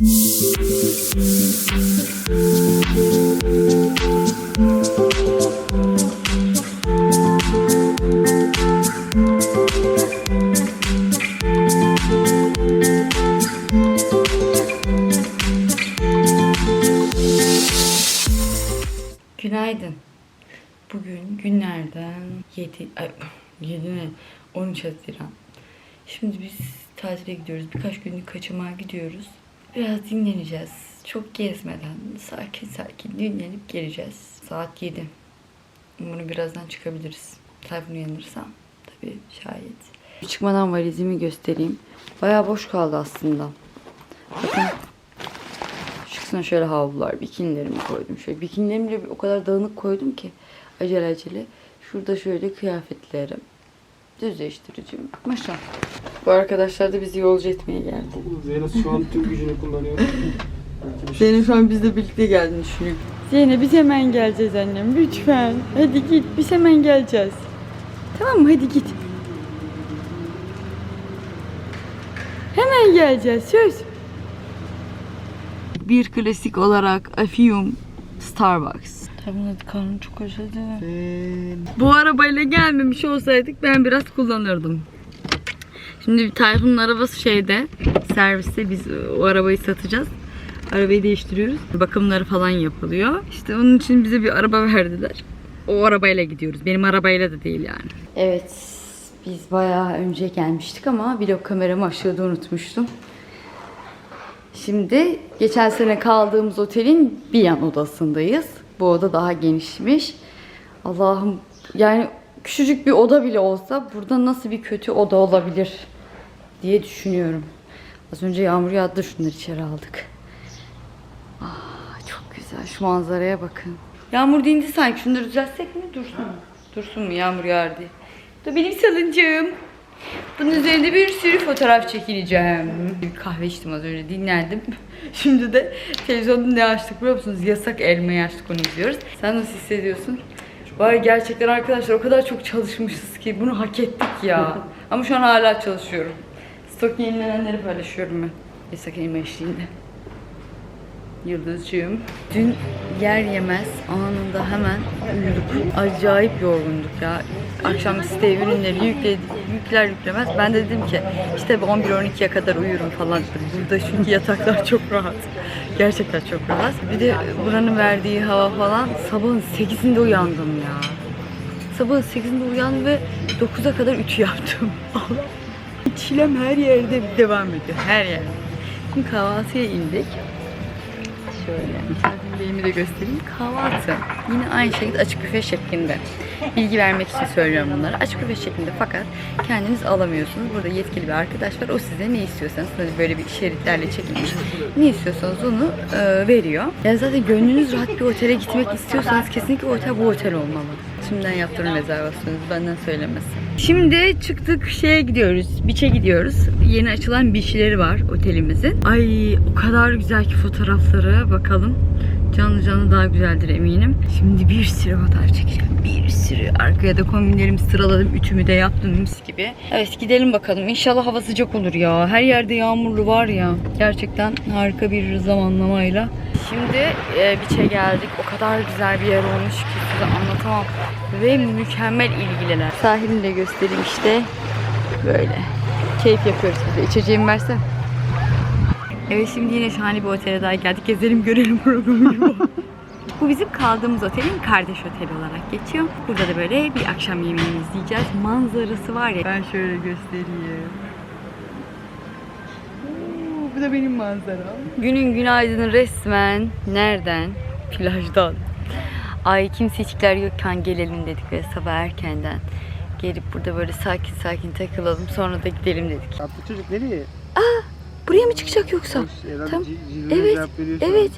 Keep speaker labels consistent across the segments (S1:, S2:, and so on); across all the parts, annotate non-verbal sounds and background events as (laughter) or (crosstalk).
S1: Günaydın. Bugün günlerden 7, ay 7 ne? 13 Haziran. Şimdi biz tatile gidiyoruz. Birkaç günlük kaçamağa gidiyoruz. Biraz dinleneceğiz. Çok gezmeden sakin sakin dinlenip geleceğiz. Saat 7. Umarım birazdan çıkabiliriz. Tayfun uyanırsam. Tabii şayet. Çıkmadan valizimi göstereyim. Bayağı boş kaldı aslında. Bakın şu kısmına şöyle havlular, bikinilerimi koydum. Şöyle bikinilerimi de o kadar dağınık koydum ki acele acele. Şurada şöyle kıyafetlerim. Düzleştiricim. Maşallah. Bu arkadaşlar da bizi yolcu etmeye geldi.
S2: Zeynep şu an tüm gücünü kullanıyor.
S1: Zeynep şu an bizle birlikte geldiğini düşünüyor. Zeynep biz hemen geleceğiz annem lütfen. Hadi git biz hemen geleceğiz. Tamam mı hadi git. Hemen geleceğiz söz. Bir klasik olarak Afium Starbucks. Tabii hadi karnım çok acıdı. Bu arabayla gelmemiş olsaydık ben biraz kullanırdım. Şimdi bir Tayfun'un arabası şeyde serviste biz o arabayı satacağız. Arabayı değiştiriyoruz. Bakımları falan yapılıyor. İşte onun için bize bir araba verdiler. O arabayla gidiyoruz. Benim arabayla da değil yani. Evet. Biz bayağı önce gelmiştik ama vlog kameramı aşağıda unutmuştum. Şimdi geçen sene kaldığımız otelin bir yan odasındayız. Bu oda daha genişmiş. Allah'ım yani küçücük bir oda bile olsa burada nasıl bir kötü oda olabilir diye düşünüyorum. Az önce yağmur yağdı şunları içeri aldık. Ah, çok güzel şu manzaraya bakın. Yağmur dindi sanki şunları düzeltsek mi dursun mu? Dursun mu yağmur yağar. Bu da benim salıncağım. Bunun üzerinde bir sürü fotoğraf çekileceğim. Bir kahve içtim az önce dinlendim. (laughs) Şimdi de televizyonda ne açtık biliyor musunuz? Yasak elmayı açtık onu izliyoruz. Sen nasıl hissediyorsun? Var ya gerçekten arkadaşlar o kadar çok çalışmışız ki bunu hak ettik ya. (laughs) Ama şu an hala çalışıyorum. Stok yenilenenleri paylaşıyorum ben. Yasak elma eşliğinde. Yıldızcığım. Dün yer yemez anında hemen uyuduk. Acayip yorgunduk ya. Akşam site ürünleri yükledik, yükler yüklemez. Ben de dedim ki işte 11-12'ye kadar uyurum falan dedim. Burada çünkü yataklar (laughs) çok rahat. Gerçekten çok rahat. Bir de buranın verdiği hava falan sabahın 8'inde uyandım ya. Sabahın 8'inde uyandım ve 9'a kadar ütü yaptım. (laughs) Allah. Çilem her yerde devam ediyor. Her yerde. Şimdi kahvaltıya indik. Şöyle. Beğimi de göstereyim. Kahvaltı. Yine aynı şekilde açık büfe şeklinde. Bilgi vermek için söylüyorum bunları. Açık büfe şeklinde fakat kendiniz alamıyorsunuz. Burada yetkili bir arkadaş var. O size ne istiyorsanız hani böyle bir şeritlerle çekilmiş. Ne istiyorsanız onu e, veriyor. Yani zaten gönlünüz rahat bir otele gitmek istiyorsanız kesinlikle otel bu otel olmalı. Şimdiden yaptırın rezervasyonunuzu benden söylemesi. Şimdi çıktık şeye gidiyoruz. Beach'e gidiyoruz. Yeni açılan beach'leri var otelimizin. Ay o kadar güzel ki fotoğrafları bakalım. Canlı canlı daha güzeldir eminim. Şimdi bir sürü fotoğraf çekeceğim. Bir sürü. Arkaya da kombinlerimi sıraladım. Ütümü de yaptım mis gibi. Evet gidelim bakalım. İnşallah hava sıcak olur ya. Her yerde yağmurlu var ya. Gerçekten harika bir zamanlamayla. Şimdi e, Beach'e geldik. O kadar güzel bir yer olmuş ki size anlatamam. Ve mükemmel ilgiler. Sahilini de göstereyim işte. Böyle. Keyif yapıyoruz de. İçeceğimi versen. Evet şimdi yine şahane bir otele daha geldik. Gezelim görelim programı. (laughs) Bu bizim kaldığımız otelin kardeş oteli olarak geçiyor. Burada da böyle bir akşam yemeğini izleyeceğiz. Manzarası var ya. Ben şöyle göstereyim. Oo, Bu da benim manzaram. Günün günaydını resmen nereden? Plajdan. Ay kimsecikler yokken gelelim dedik ve sabah erkenden gelip burada böyle sakin sakin takılalım sonra da gidelim dedik.
S2: Tatlı çocuk nereye?
S1: Buraya mı çıkacak yoksa? Tam- Evet, evet.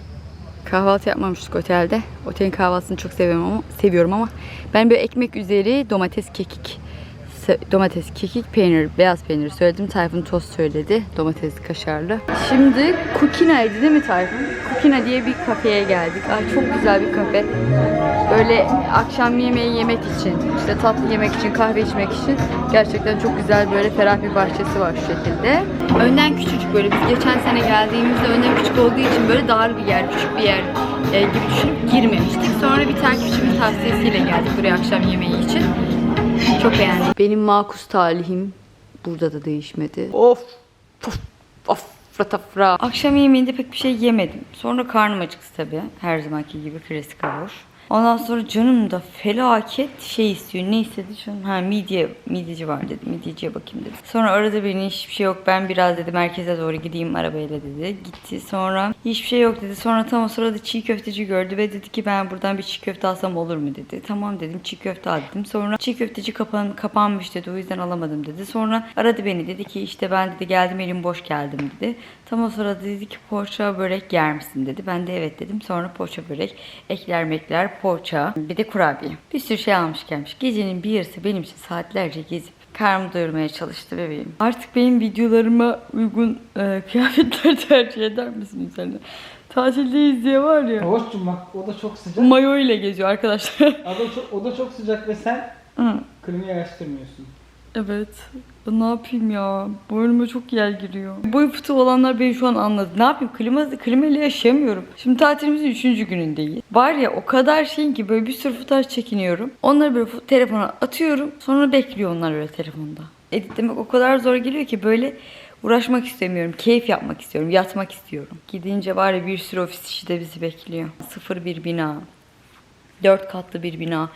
S1: Kahvaltı yapmamıştık otelde. Otelin kahvaltısını çok seviyorum ama seviyorum ama ben böyle ekmek üzeri domates kekik domates, kekik, peynir, beyaz peynir söyledim. Tayfun tost söyledi. Domates kaşarlı. Şimdi Kukina'ydı değil mi Tayfun? Kukina diye bir kafeye geldik. Ay çok güzel bir kafe. Böyle akşam yemeği yemek için, işte tatlı yemek için, kahve içmek için gerçekten çok güzel böyle ferah bir bahçesi var şu şekilde. Önden küçücük böyle biz geçen sene geldiğimizde önden küçük olduğu için böyle dar bir yer, küçük bir yer e, gibi düşünüp girmemiştik. Sonra bir takipçimin tavsiyesiyle geldik buraya akşam yemeği için. Çok beğendim. Benim makus talihim burada da değişmedi. Of! Puf! Of! Fratafra. Akşam yemeğinde pek bir şey yemedim. Sonra karnım acıktı tabii. Her zamanki gibi klasik havur. Ondan sonra canım da felaket şey istiyor. Ne istedi canım? Ha midye, midyeci var dedi. Midyeciye bakayım dedi. Sonra arada beni hiçbir şey yok. Ben biraz dedi merkeze doğru gideyim arabayla dedi. Gitti. Sonra hiçbir şey yok dedi. Sonra tam o sırada çiğ köfteci gördü ve dedi ki ben buradan bir çiğ köfte alsam olur mu dedi. Tamam dedim çiğ köfte al dedim. Sonra çiğ köfteci kapan, kapanmış dedi. O yüzden alamadım dedi. Sonra aradı beni dedi ki işte ben dedi geldim elim boş geldim dedi. Tam o sırada dedi ki poğaça börek yer misin dedi. Ben de evet dedim. Sonra poğaça börek, ekler mekler, poğaça, bir de kurabiye. Bir sürü şey almış gelmiş. Gecenin bir yarısı benim için saatlerce gezip karnımı doyurmaya çalıştı bebeğim. Artık benim videolarıma uygun e, (laughs) kıyafetler tercih eder misiniz? Hani tatildeyiz diye var ya.
S2: Hoşçum bak o da çok sıcak.
S1: Mayo ile geziyor arkadaşlar.
S2: O da çok, o da çok sıcak ve sen
S1: Hı,
S2: klimayı açtırmıyorsun.
S1: Evet. Ne yapayım ya? Boynuma çok yer giriyor. Boy fıtığı olanlar beni şu an anladı. Ne yapayım? Klima, klimayla yaşayamıyorum. Şimdi tatilimizin üçüncü günündeyiz. Var ya o kadar şeyin ki böyle bir sürü fotoğraf çekiniyorum. Onları böyle fo- telefona atıyorum. Sonra bekliyor onlar öyle telefonda. Editlemek o kadar zor geliyor ki böyle uğraşmak istemiyorum. Keyif yapmak istiyorum. Yatmak istiyorum. Gidince var ya bir sürü ofis işi de bizi bekliyor. Sıfır bir bina. Dört katlı bir bina.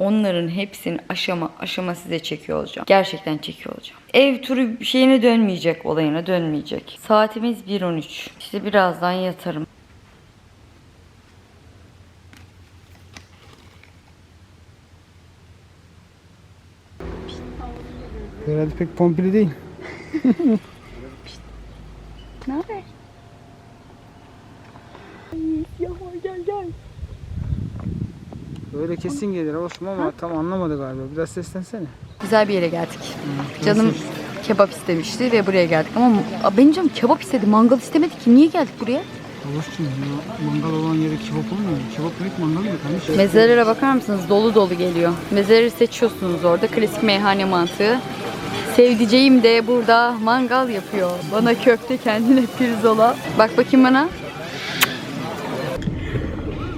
S1: Onların hepsini aşama aşama size çekiyor olacağım. Gerçekten çekiyor olacağım. Ev turu şeyine dönmeyecek, olayına dönmeyecek. Saatimiz 1.13. İşte birazdan yatarım.
S2: Herhalde pek pompili değil. (laughs)
S1: Ne haber? Ya gel gel.
S2: Böyle kesin gelir hoşum ama tam anlamadı galiba. Biraz seslensene.
S1: Güzel bir yere geldik. Canım kebap istemişti ve buraya geldik. Ama Aa, benim canım kebap istedi. Mangal istemedi ki. Niye geldik buraya?
S2: Hoşçum ya mangal olan yere kebap olmuyor. Kebap demek mangal mı kardeşim?
S1: Mezelere bakar mısınız? Dolu dolu geliyor. Mezeleri seçiyorsunuz orada. Klasik meyhane mantığı. Sevdiceğim de burada mangal yapıyor. Bana köfte kendine pirzola. Bak bakayım bana.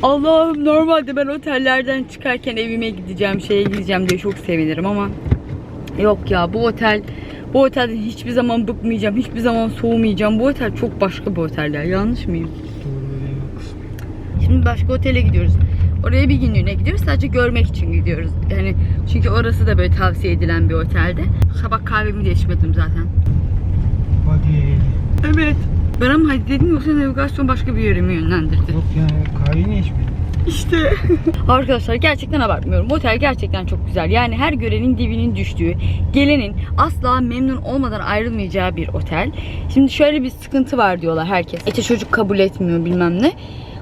S1: Allah'ım normalde ben otellerden çıkarken evime gideceğim, şeye gideceğim diye çok sevinirim ama yok ya bu otel bu otelden hiçbir zaman bıkmayacağım, hiçbir zaman soğumayacağım. Bu otel çok başka bir otel ya. Yanlış mıyım? Şimdi başka otele gidiyoruz. Oraya bir günlüğüne gidiyoruz. Sadece görmek için gidiyoruz. Yani çünkü orası da böyle tavsiye edilen bir otelde. Sabah kahvemi de içmedim zaten.
S2: Hadi.
S1: Evet. Ben ama hadi dedim yoksa navigasyon başka bir yere mi yönlendirdi?
S2: Yok ya kahveyi niye içmedin?
S1: İşte. (laughs) Arkadaşlar gerçekten abartmıyorum. Otel gerçekten çok güzel. Yani her görenin dibinin düştüğü, gelenin asla memnun olmadan ayrılmayacağı bir otel. Şimdi şöyle bir sıkıntı var diyorlar herkes. İşte çocuk kabul etmiyor bilmem ne.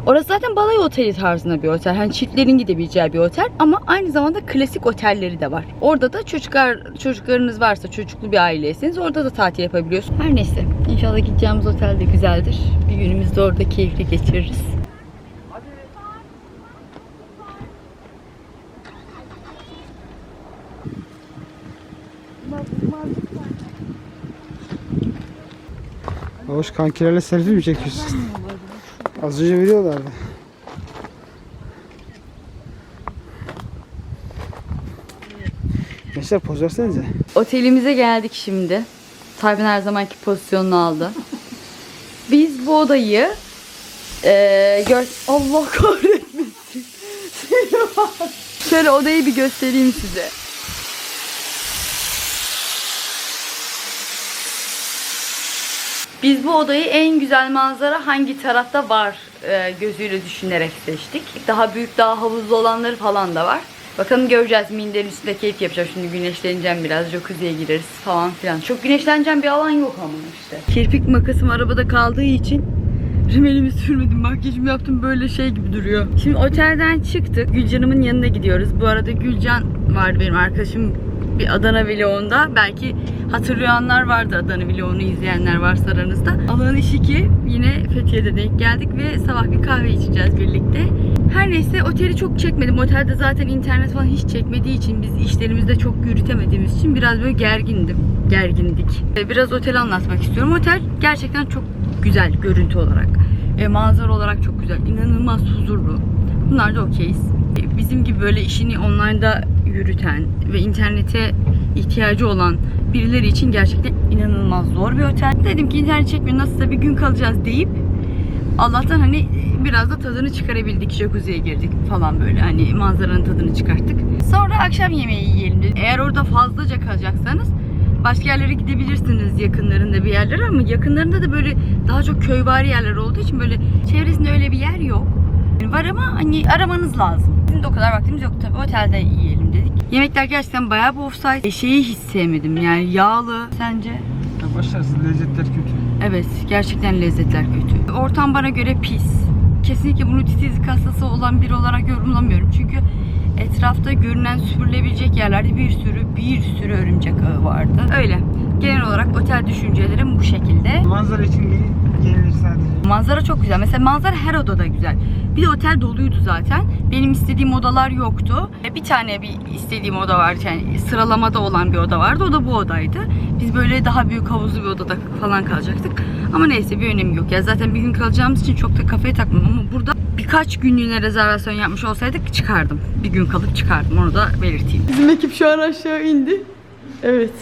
S1: Orası zaten balayı oteli tarzında bir otel. Hani çiftlerin gidebileceği bir otel ama aynı zamanda klasik otelleri de var. Orada da çocuklar çocuklarınız varsa, çocuklu bir aileyseniz orada da tatil yapabiliyorsun. Her neyse. İnşallah gideceğimiz otel de güzeldir. Bir günümüzü de orada keyifli geçiririz.
S2: Hoş kankilerle selfie mi çekiyorsun? Az önce veriyorlardı. Gençler poz versenize.
S1: Otelimize geldik şimdi. Tayfun her zamanki pozisyonunu aldı. Biz bu odayı eee gör... Allah kahretmesin. (laughs) Şöyle odayı bir göstereyim size. Biz bu odayı en güzel manzara hangi tarafta var e, gözüyle düşünerek seçtik. Daha büyük, daha havuzlu olanları falan da var. Bakalım göreceğiz. Minderin üstünde keyif yapacağım. Şimdi güneşleneceğim biraz. Jacuzziye gireriz falan filan. Çok güneşleneceğim bir alan yok ama işte. Kirpik makasım arabada kaldığı için Rimelimi sürmedim. Makyajımı yaptım. Böyle şey gibi duruyor. Şimdi otelden çıktık. Gülcan'ımın yanına gidiyoruz. Bu arada Gülcan vardı benim arkadaşım Bir Adana vlogunda belki hatırlayanlar vardı Adana vlogunu izleyenler varsa aranızda. Allah'ın işi ki yine Fethiye'de denk geldik ve sabah bir kahve içeceğiz birlikte. Her neyse oteli çok çekmedim. Otelde zaten internet falan hiç çekmediği için biz işlerimizde çok yürütemediğimiz için biraz böyle gergindim. Gergindik. E, Biraz oteli anlatmak istiyorum. Otel gerçekten çok güzel görüntü olarak. E, manzara olarak çok güzel. İnanılmaz huzurlu. Bunlar da okeyiz. E, Bizim gibi böyle işini online'da yürüten ve internete ihtiyacı olan birileri için gerçekten inanılmaz zor bir otel. Dedim ki internet çekmiyor nasılsa bir gün kalacağız deyip Allah'tan hani biraz da tadını çıkarabildik. Jacuzziye girdik falan böyle hani manzaranın tadını çıkarttık. Sonra akşam yemeği yiyelim dedik. Eğer orada fazlaca kalacaksanız başka yerlere gidebilirsiniz yakınlarında bir yerlere ama yakınlarında da böyle daha çok köyvari yerler olduğu için böyle çevresinde öyle bir yer yok. Yani var ama hani aramanız lazım. Bizim de o kadar vaktimiz yok tabii otelde yiyelim. Yemekler gerçekten bayağı bir offside. E, Şeyi hiç sevmedim yani yağlı. Sence?
S2: Ya başarısız lezzetler kötü.
S1: Evet, gerçekten lezzetler kötü. Ortam bana göre pis. Kesinlikle bunu titizlik hastası olan biri olarak yorumlamıyorum. Çünkü etrafta görünen süpürülebilecek yerlerde bir sürü bir sürü örümcek ağı vardı. Öyle. Genel olarak otel düşüncelerim bu şekilde.
S2: Manzara için gel- gelinir sadece.
S1: Manzara çok güzel. Mesela manzara her odada güzel. Bir de otel doluydu zaten. Benim istediğim odalar yoktu. Bir tane bir istediğim oda vardı. Yani sıralamada olan bir oda vardı. O da bu odaydı. Biz böyle daha büyük havuzlu bir odada falan kalacaktık. Ama neyse bir önemi yok. Ya zaten bir gün kalacağımız için çok da kafaya takmam ama burada birkaç günlüğüne rezervasyon yapmış olsaydık çıkardım. Bir gün kalıp çıkardım. Onu da belirteyim. Bizim ekip şu an aşağı indi. Evet.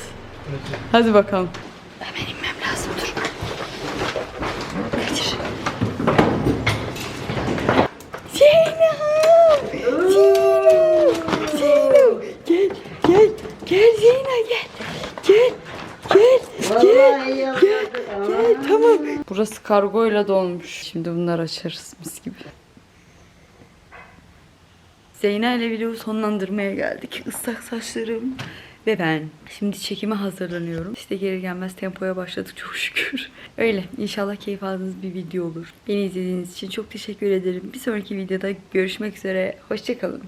S1: Hadi bakalım. Hemen inmem lazım. Dur. Getir. Zeynep! Zeynep! Zeynep! Gel, gel, gel Zeynep gel. Gel, gel, gel, gel, gel, tamam. Burası kargoyla dolmuş. Şimdi bunları açarız mis gibi. Zeyna ile videoyu sonlandırmaya geldik. Islak saçlarım ve ben. Şimdi çekime hazırlanıyorum. İşte geri gelmez tempoya başladık çok şükür. (laughs) Öyle. İnşallah keyif aldığınız bir video olur. Beni izlediğiniz için çok teşekkür ederim. Bir sonraki videoda görüşmek üzere. Hoşçakalın.